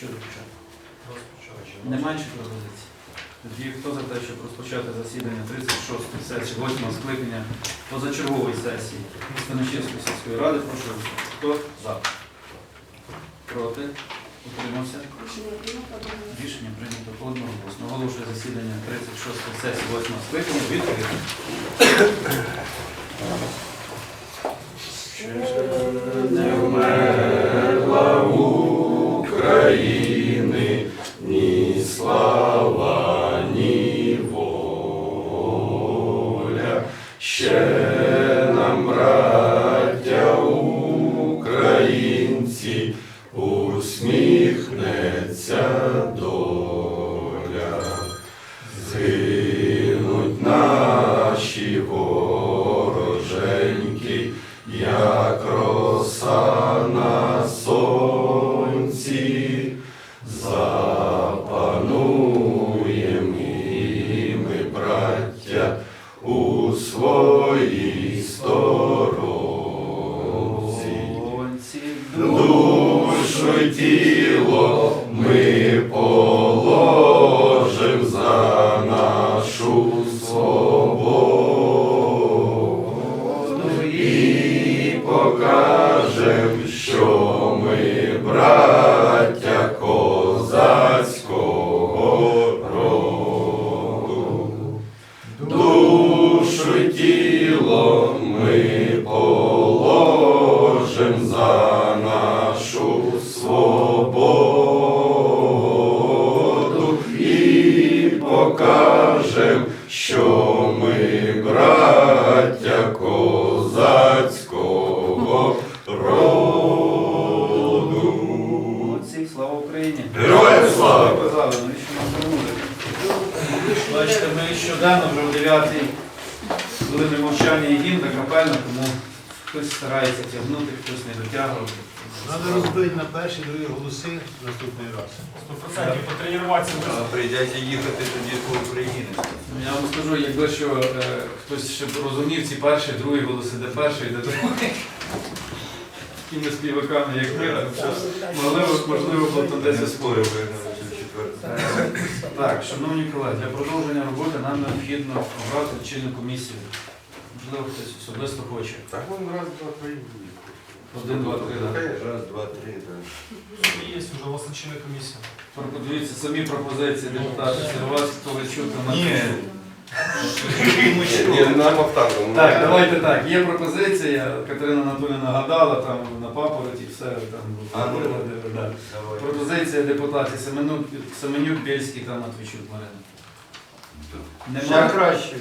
що розпочати? Немає інших пропозицій. Тоді хто за те, щоб розпочати засідання 36-ї сесії 8 скликання позачергової сесії Станичівської сільської ради, прошу. Хто за? Проти? Утримався? Рішення прийнято одноголосно. Оголошую засідання 36-ї сесії 8 скликання. Ще не вмерла Ще нам, браття тіло старається тягнути, хтось не дотягувати. Треба розбити на перші другі голоси наступний раз. 100% потренуватися. Прийдеться їхати тоді по Україні. Ну, Я вам скажу, якби що е, хтось ще б розумів ці перші, другі голоси, де перший, де другий. Такими співаками, як ми, можливо, можливо, було там десь спори спорив. четверте. Так, шановні колеги, для продовження роботи нам необхідно обрати лічильну комісію. Можливо, хтось особисто хоче. Так вон раз, два, три. Один, два, три, да. Раз, два, три, так. Є вже у вас лічильна комісія. Подивіться самі пропозиції депутатів. Це у вас хто ви чути на Ні. Ні, нам автограф. Так, давайте так. Є пропозиція. Катерина Анатолійовна нагадала там на папороті все там А, ну, вилади, да. Давай. Пропозиція депутатів Семенюк, Семенюк, Бєльський та Матвійчук Марина. Ще Нема. краще.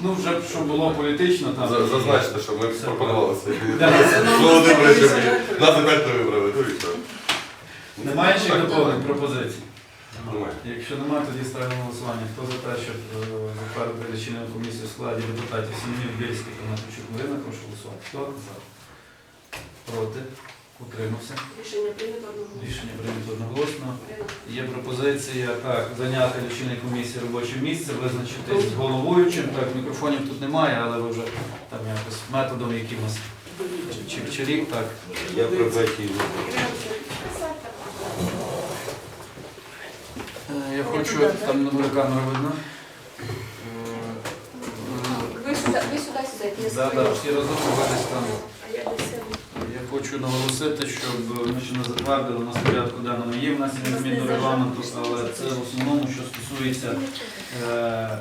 Ну, вже б, щоб було політично там. За- Зазначте, що ми пропонували собі. Да. Володимир, що ми нас опять не вибрали. Ну і що? Немає Так. доповнень пропозицій? Немає. Якщо немає, тоді ставимо на голосування. Хто за те, щоб е, затвердити лічильну комісію в складі депутатів Семенюк, Бєльський та Матвійчук Марина, прошу голосувати. Хто за? Проти? Утримався? Рішення прийнято одноголосно. Рішення прийнято одноголосно. Є пропозиція так, зайняти лічильній комісії робоче місце, визначитись з головуючим. Так, мікрофонів тут немає, але ви вже там якось методом якимось чик-чирік, так. Я про. Е, Я хочу, там на буде камера видно. Ви сюди, ви сюди сідайте, я Так, так, всі разом десь там. А я десь сяду. Я хочу наголосити, щоб ми ще не затвердили у нас в порядку денному є внесення змін до регламенту, але це в основному, що стосується е,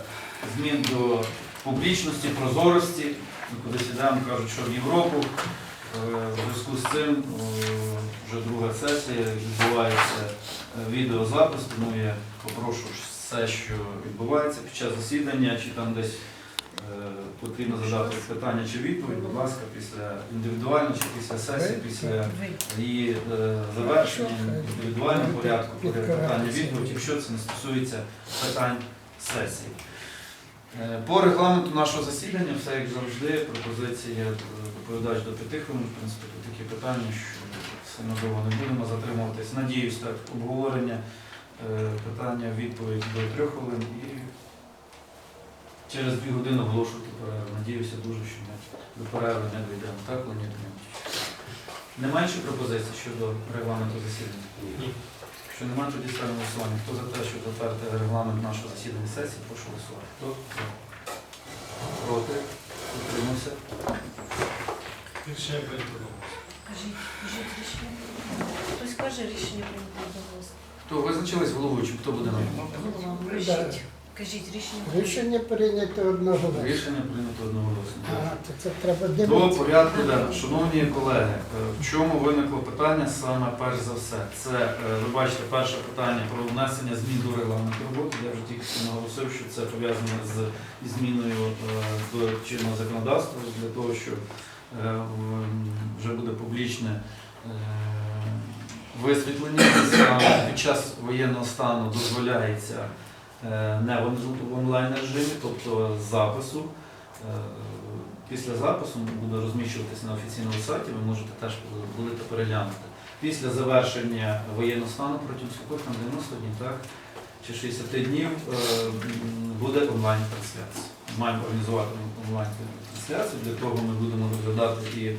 змін до публічності, прозорості. Ми куди сідаємо, кажуть, що в Європу. Е, В зв'язку з цим е, вже друга сесія, відбувається е, відеозапис, тому я попрошу все, що відбувається під час засідання, чи там десь потрібно задати питання чи відповідь, будь ласка, після індивідуально чи після сесії, після її е, завершення в індивідуальному порядку, питання відповідь, якщо це не стосується питань сесії. Е, По регламенту нашого засідання, все як завжди, пропозиція е, доповідач до п'яти хвилин, в принципі, такі питання, що сильно довго не будемо затримуватись. Надіюсь, так, обговорення, е, питання, відповідь до трьох хвилин і через дві години оголошувати перерву. Надіюся дуже, що ми до перерви не дійдемо. Так, Леонід Леонідович? Немає інші пропозицій щодо регламенту засідання? Ні. Якщо немає, тоді ставимо голосування. Хто за те, щоб затвердити регламент нашого засідання сесії, прошу голосувати. Хто за? Проти? Утримався? Рішення прийнято. Кажіть, кажіть рішення. Хтось каже рішення прийнято одноголосно. Хто визначились головуючим? Хто буде нам? Голова, кажіть. Кажіть рішення. Рішення прийнято одного. Рішення прийнято одноголосно. Ага, то це треба До дивитися. порядку денного. Шановні колеги, е, в чому виникло питання саме перш за все? Це, е, ви бачите, перше питання про внесення змін до регламенту роботи. Я вже тільки що наголосив, що це пов'язано з зміною е, до чинного законодавства для того, щоб е, в- вже буде публічне е, висвітлення. Саме Під час воєнного стану дозволяється не в онлайн режимі, тобто з запису. Е, Після запису буде розміщуватися на офіційному сайті, ви можете теж будете переглянути. Після завершення воєнного стану протягом скількох там 90 днів, так? Чи 60 днів е, буде онлайн-трансляція. Маємо організувати онлайн-трансляцію, для того ми будемо розглядати і е,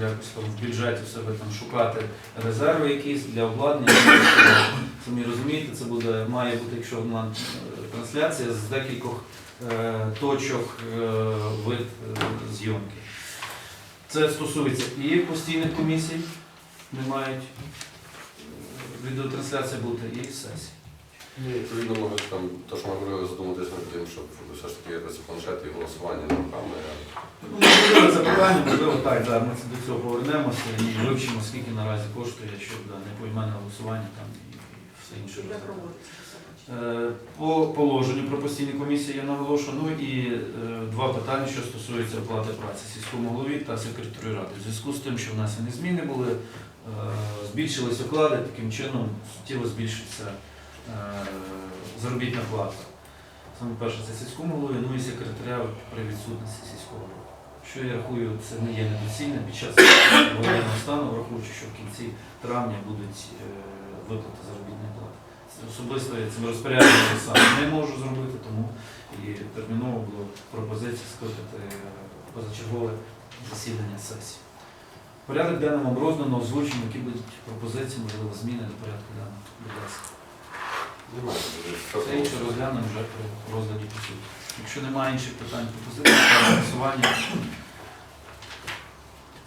якось в бюджеті себе там шукати резерви якісь для обладнання. Самі розумієте, це буде, має бути, якщо онлайн-трансляція з декількох е, точок е, вид е, зйомки. Це стосується і постійних комісій, не мають е, відеотрансляція бути, і сесій. Ні, відповідно, може там, то, що ми говорили, задуматись над тим, щоб все ж таки якось планшет і голосування руками. Ну, це питання, можливо, так, зараз ми до цього повернемося і вивчимо, скільки наразі коштує, щоб да, не поіменне голосування там і, і все інше. Е, По положенню про постійні комісії я наголошую. Ну і е, два питання, що стосуються оплати праці сільському голові та секретарю ради. В зв'язку з тим, що в нас і зміни були, е, збільшились оклади, таким чином суттєво збільшиться заробітна плата. Саме перше це сільському голові, ну і секретаря при відсутності сільського голови. Що я рахую, це не є недоцільним під час воєнного стану, враховуючи, що в кінці травня будуть е, виплати заробітної плати. Особисто я цим розпорядженням сам не можу зробити, тому і терміново було пропозиція скликати е, позачергове засідання сесії. Порядок вам роздано, озвучено, які будуть пропозиції, можливо, зміни до порядку денного. Будь ласка. Немає. Інше розглянемо вже при розгляді по суті. Якщо немає інших питань, пропозицій, ставимо голосування.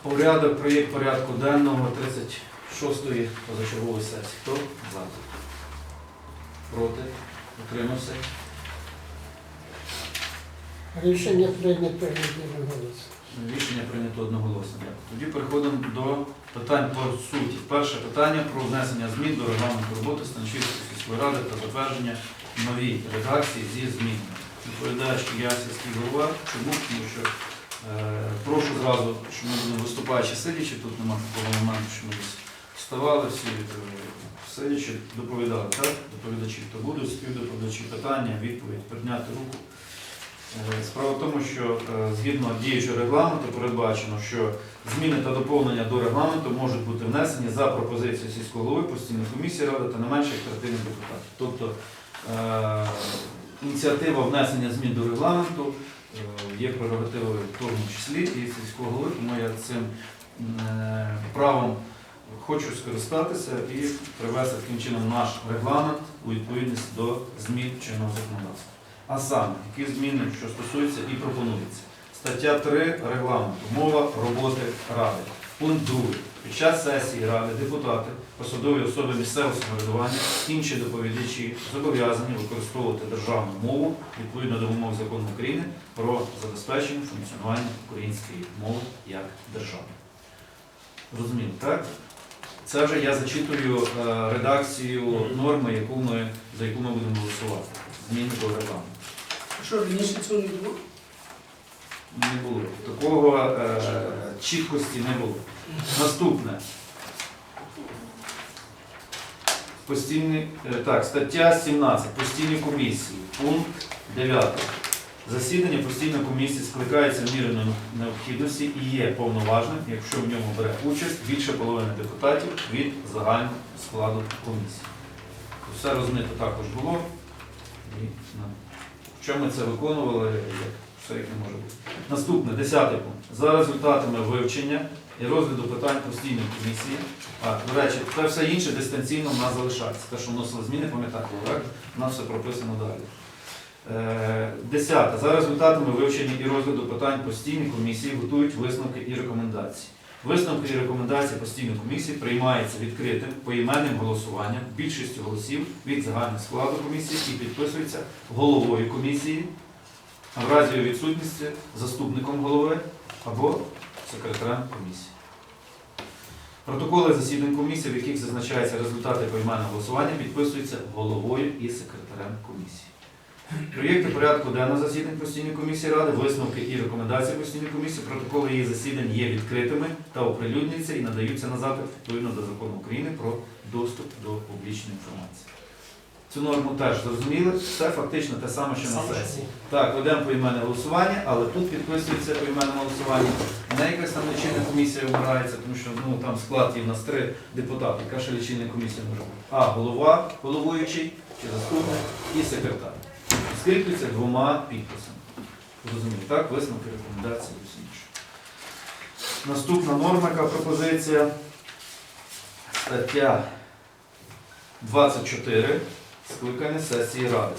Порядок, проєкт порядку денного 36-ї позачергової сесії. Хто за? Проти? Утримався? Рішення прийнято одноголосно. Рішення прийнято одноголосно. Тоді переходимо до питань по суті. Перше питання про внесення змін до регламенту роботи Станчівської сільської ради та затвердження новій редакції зі змінами. Відповідаю, що я сільський голова. Чому? Тому що е, прошу зразу, що ми будемо виступаючи сидячи, тут немає такого моменту, що ми десь вставали всі е, сидячи, доповідали, так? Доповідачі, то будуть співдоповідачі питання, відповідь, підняти руку. Е, Справа в тому, що е, згідно діючого регламенту передбачено, що зміни та доповнення до регламенту можуть бути внесені за пропозицією сільського голови, постійної комісії ради та не менше як депутатів. Тобто е, ініціатива внесення змін до регламенту є прерогативою в тому числі і сільського голови, тому я цим правом хочу скористатися і привести таким чином наш регламент у відповідність до змін чинного законодавства. А саме, які зміни, що стосуються і пропонуються. Стаття 3 регламенту. Мова роботи ради. Пункт 2. Під час сесії ради депутати, посадові особи місцевого самоврядування, інші доповідачі зобов'язані використовувати державну мову відповідно до вимог закону України про забезпечення функціонування української мови як державної. Розуміло, так? Це вже я зачитую е, редакцію норми, яку ми, за яку ми будемо голосувати. Зміни до регламенту. Що раніше цього не було? Не було. Такого е, чіткості не було. Наступне. Постійні, е, так, стаття 17. Постійні комісії. Пункт 9. Засідання постійної комісії скликається в мірі необхідності і є повноважним, якщо в ньому бере участь більше половини депутатів від загального складу комісії. Все розмито також було. І, що ми це виконували, як все як не може бути. Наступне, десятий пункт. За результатами вивчення і розгляду питань постійної комісії. А, до речі, те все інше дистанційно в нас залишається. Те, що вносили зміни, пам'ятаєте? У нас все прописано далі. Е, Десяте. За результатами вивчення і розгляду питань постійної комісії готують висновки і рекомендації. Висновки і рекомендації постійної комісії приймаються відкритим поіменним голосуванням більшістю голосів від загального складу комісії і підписуються головою комісії, в разі відсутності заступником голови або секретарем комісії. Протоколи засідань комісії, в яких зазначаються результати поіменного голосування, підписуються головою і секретарем комісії. Проєкти порядку денного засідань постійної комісії ради, висновки і рекомендації постійної комісії, протоколи її засідань є відкритими та оприлюднюються і надаються на запит відповідно до закону України про доступ до публічної інформації. Цю норму теж зрозуміли, це фактично те саме, що на сесії. Так, ведемо поіменне голосування, але тут підписується поіменне голосування. Не якась там лічильна комісія вмирається, тому що ну, там склад є в нас три депутати. Яка ще лічильна комісія може бути? А, голова, головуючий чи заступник і секретар. Скріплюється двома підписами. Розумію, так? Висновки, рекомендації і все інше. Наступна норма, яка пропозиція. Стаття 24. Скликання сесії Ради.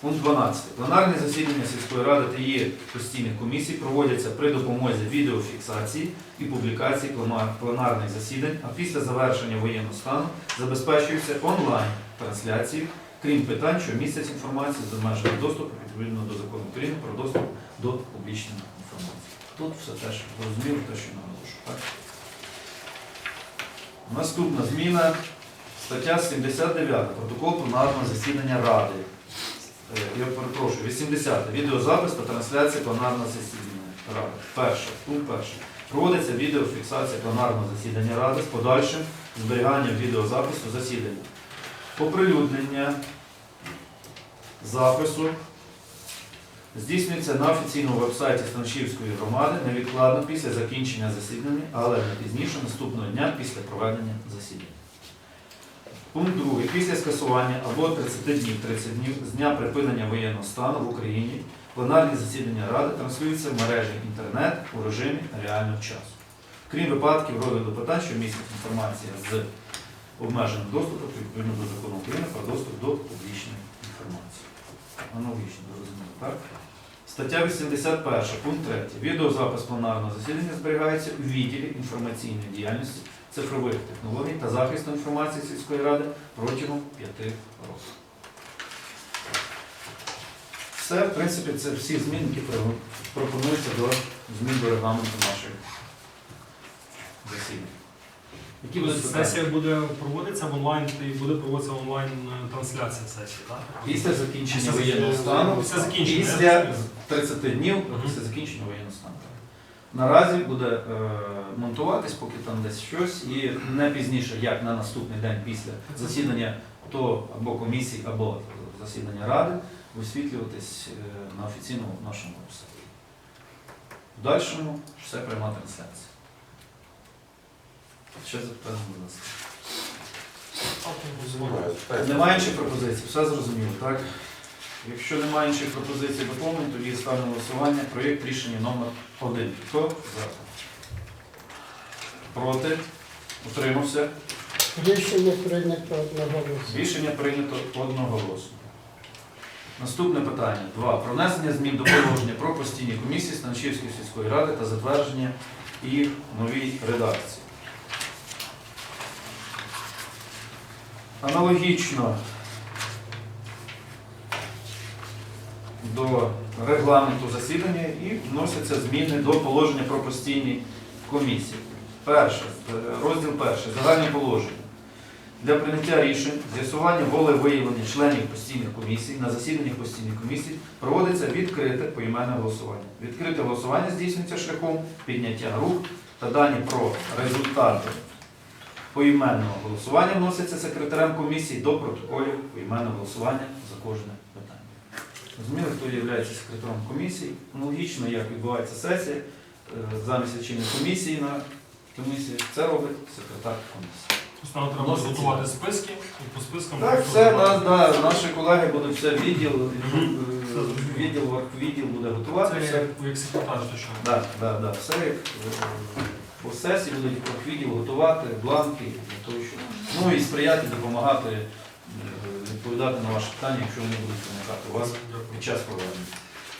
Пункт 12. Пленарні засідання сільської ради та її постійних комісій проводяться при допомозі відеофіксації і публікації пленарних засідань, а після завершення воєнного стану забезпечуються онлайн-трансляції, крім питань, що містять інформацію з обмеженим доступом відповідно до закону України про доступ до публічної інформації. Тут все теж зрозуміло, те, що наголошую. Так? Наступна зміна. Стаття 79. Протокол пленарного засідання Ради. Е, Я перепрошую, 80. Відеозапис та трансляція пленарного засідання Ради. Перше. Пункт перший. Проводиться відеофіксація пленарного засідання Ради з подальшим зберіганням відеозапису засідання. Оприлюднення запису здійснюється на офіційному вебсайті Станшівської громади невідкладно після закінчення засідання, але не пізніше наступного дня після проведення засідання. Пункт 2. Після скасування або 30 днів 30 днів з дня припинення воєнного стану в Україні пленарні засідання Ради транслюються в мережі інтернет у режимі реального часу. Крім випадків розгляду питань, що містять інформація з обмеженим доступом відповідно до закону України про доступ до публічної інформації. Аналогічно, зрозуміло, так? Стаття 81, пункт 3. Відеозапис пленарного засідання зберігається у відділі інформаційної діяльності цифрових технологій та захисту інформації сільської ради протягом 5 років. Все, в принципі, це всі зміни, які пропонуються до змін до регламенту нашої засідання. Які будуть питання? Сесія буде проводитися в онлайн і буде проводитися онлайн е, трансляція сесії, так? Після закінчення воєнного стану, після закінчення, після 30 днів Мгм. після закінчення воєнного стану. Наразі буде е, монтуватись, поки там десь щось, і не пізніше, як на наступний день після засідання то або комісії, або засідання ради, висвітлюватись е, на офіційному нашому сайті. В дальшому все пряма трансляція. Ще запитання, будь ласка. Немає інших пропозицій, все зрозуміло, так? Якщо немає інших пропозицій доповнень, тоді ставлю на голосування проєкт рішення номер 1. Хто за? Проти? Утримався? Рішення прийнято одноголосно. Рішення прийнято одноголосно. Наступне питання. 2. Про внесення змін до положення про постійні комісії Станчівської сільської ради та затвердження їх новій редакції. Аналогічно до регламенту засідання і вносяться зміни до положення про постійні комісії. Перше, розділ перший, загальні положення. Для прийняття рішень, з'ясування волевиявлення членів постійних комісій на засіданнях постійних комісій проводиться відкрите поіменне голосування. Відкрите голосування здійснюється шляхом підняття рук та дані про результати поіменного голосування вносяться секретарем комісії до протоколів поіменного голосування за кожне питання. Розуміли, хто є секретарем комісії? Аналогічно, як відбувається сесія, е, замість лічильної комісії на комісії, це робить секретар комісії. Нам треба Вноситься. готувати списки і по спискам. Так, все, нас, да, наші колеги будуть все відділ, е, відділ, відділ буде готувати. Це Все. як, секретар точно. Да, да, да, все як е, по сесії будуть профвідділ готувати бланки для того, щоб ну і сприяти, допомагати е, відповідати на ваші питання, якщо вони будуть виникати у вас під час проведення.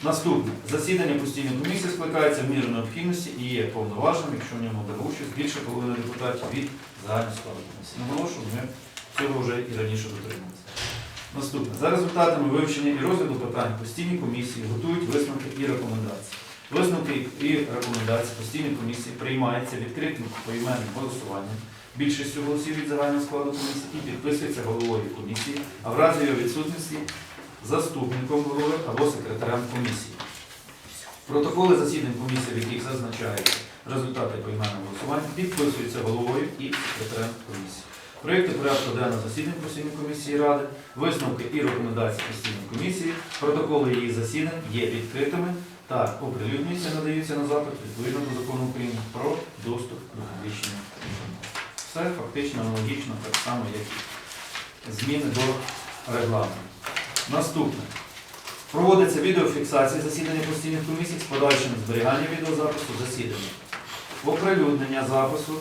Наступне засідання постійної комісії скликається в міру необхідності і є повноважним, якщо в ньому бере участь більше половини депутатів від загального складу комісії. Наголошую, ми цього вже і раніше дотрималися. Наступне. За результатами вивчення і розгляду питань постійні комісії готують висновки і рекомендації. Висновки і рекомендації постійної комісії приймаються відкритим поіменним голосуванням більшістю голосів від загального складу комісії і підписується головою комісії, а в разі його відсутності заступником голови або секретарем комісії. Протоколи засідань комісії, в яких зазначаються результати поіменного голосування, підписуються головою і секретарем комісії. Проєкти порядку денного засідань постійної комісії ради, висновки і рекомендації постійної комісії, протоколи її засідань є відкритими та оприлюднюються, надаються на запит відповідно до закону України про доступ до публічної інформації. Все фактично аналогічно, так само, як і зміни до регламенту. Наступне. Проводиться відеофіксація засідання постійних комісій з подальшим зберіганням відеозапису засідання. Оприлюднення запису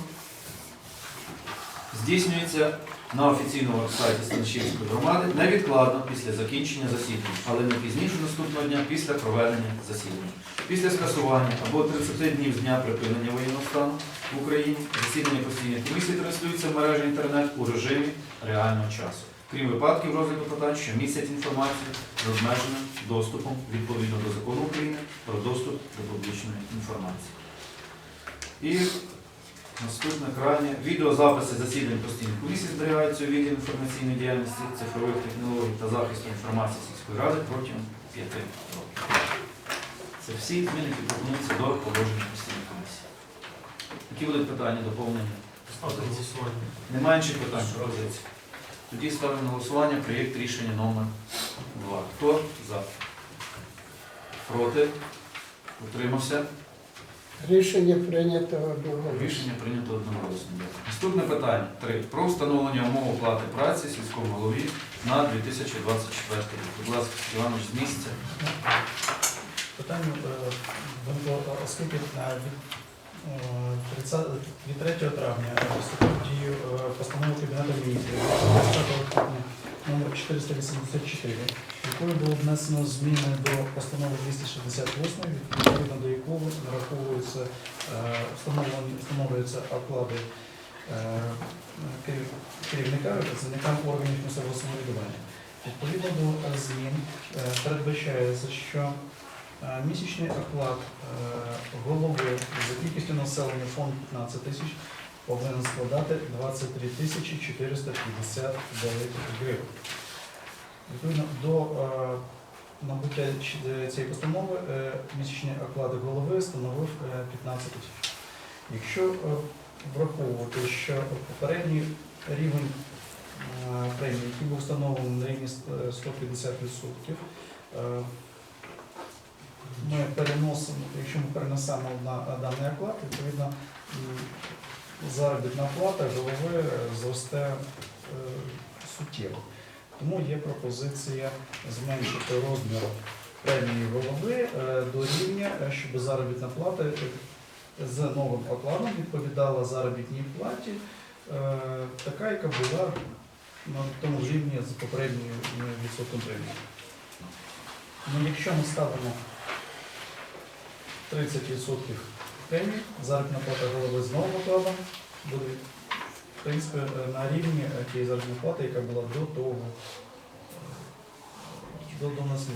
здійснюється на офіційному веб-сайті Станишівської громади невідкладно після закінчення засідання, але не пізніше наступного дня після проведення засідання. Після скасування або 30 днів з дня припинення воєнного стану в Україні засідання постійної комісії транслюється в мережі інтернет у режимі реального часу, крім випадків розгляду питань, що містять інформацію з обмеженим доступом відповідно до закону України про доступ до публічної інформації. І наступне крайнє. Відеозаписи засідань постійних комісій зберігаються у відділі інформаційної діяльності, цифрових технологій та захисту інформації сільської ради протягом п'яти років. Це всі зміни, які пропонуються до положення постійної комісії. Які будуть питання, доповнення? Немає інших питань, пропозицій. Тоді ставимо на голосування проєкт рішення номер 2. Хто за? Проти? Утримався? Рішення прийнято одноголосно. Рішення прийнято одноголосно. Наступне питання. три. Про встановлення умов оплати праці сільському голові на 2024 рік. Будь ласка, Іванович, з місця. Питання е, оскільки е, від, е, 30 від 3 травня вступив в дію е, постанови Кабінету міністрів від 30 травня номер 484, якою було внесено зміни до постанови 268, відповідно до якого нараховуються, е, встановлюються оклади е, керів- керівника, працівникам органів місцевого самоврядування. Відповідно до змін е, передбачається, що Місячний оклад голови за кількістю населення фонд 15 тисяч повинен складати 23 тисячі 459 гривень. Відповідно до е, набуття цієї постанови е, місячний оклад голови становив е, 15 тисяч. Якщо е, враховувати, що попередній рівень е, премії, який був встановлений на рівні е, 150%, е, ми переносимо, якщо ми перенесемо на даний оклад, відповідно заробітна плата голови е, зросте е, суттєво. Тому є пропозиція зменшити розмір премії голови е, до рівня, е, щоб заробітна плата е, з новим окладом відповідала заробітній платі, така, яка була на тому рівні з попередньою відсотком премії. Ну, якщо ми ставимо 30% премії, заробітна плата голови з новим окладом буде принципі е, на рівні е, тієї заробітної плати, яка була до того, до, до нас.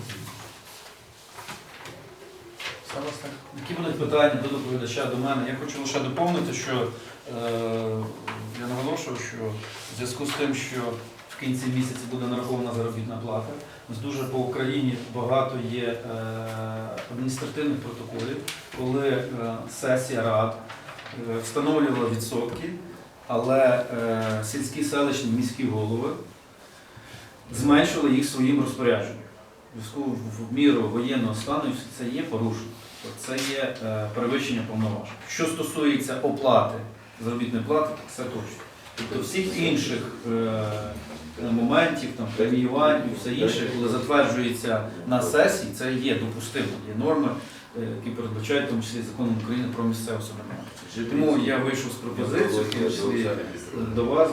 Які будуть питання до доповідача до мене? Я хочу лише доповнити, що е, я наголошую, що в зв'язку з тим, що в кінці місяця буде нарахована заробітна плата, у дуже по Україні багато є е, адміністративних протоколів, коли е, сесія рад е, встановлювала відсотки, але е, сільські селищні міські голови зменшили їх своїм розпорядженням. Зв'язку в міру воєнного стану це є порушення. Це є е, перевищення повноважень. Що стосується оплати заробітної плати, так це точно. Тобто всіх інших е, моментів, там, преміювань і все інше, коли затверджується на сесії, це є допустимо. Є норми які передбачають в тому числі законом України про місцеве самоврядування. Тому я вийшов з пропозицією, в тому числі до вас,